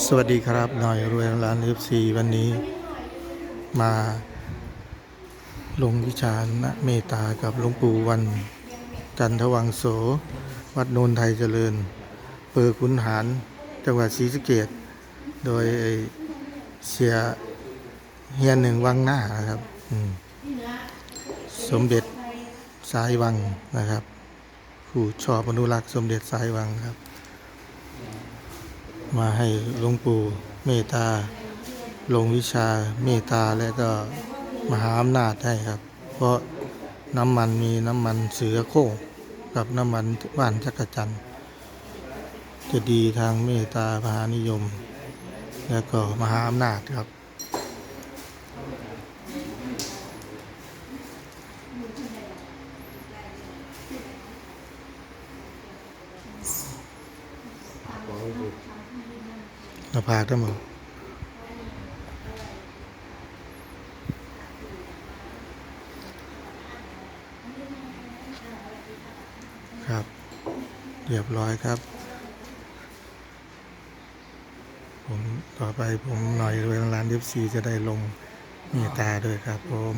สวัสดีครับ หน่อยรวยร้านเอฟซีวันนี้ มาลงวิชาณเมตากับหลวงปู่วัน จันทวังโส วัดโนนไทยเจริญเปิดขุนหารจังหวัดศรีสะเกดโดยเสียเฮียนหนึ่งวังหน้านะครับสมเด็จสายวังนะครับ ผู้ชอบอนุรักษ์สมเด็จสายวังครับ มาให้หลวงปู่เมตตา ลงวิชาเมตตาและก็มหาอำนาจให้ครับ เพราะน้ำมันมีน้ำมันเสือโคร่งกับน้ำมันว่านจักรจันทร์จะดีทางเมตตามหานิยม และก็มหาอำนาจครับ หน้าผากทั้งหมดครับ เรียบร้อยครับ ผมต่อไปผมหน่อยเวลาร้านยิบซีจะได้ลงเมตตาด้วยครับผม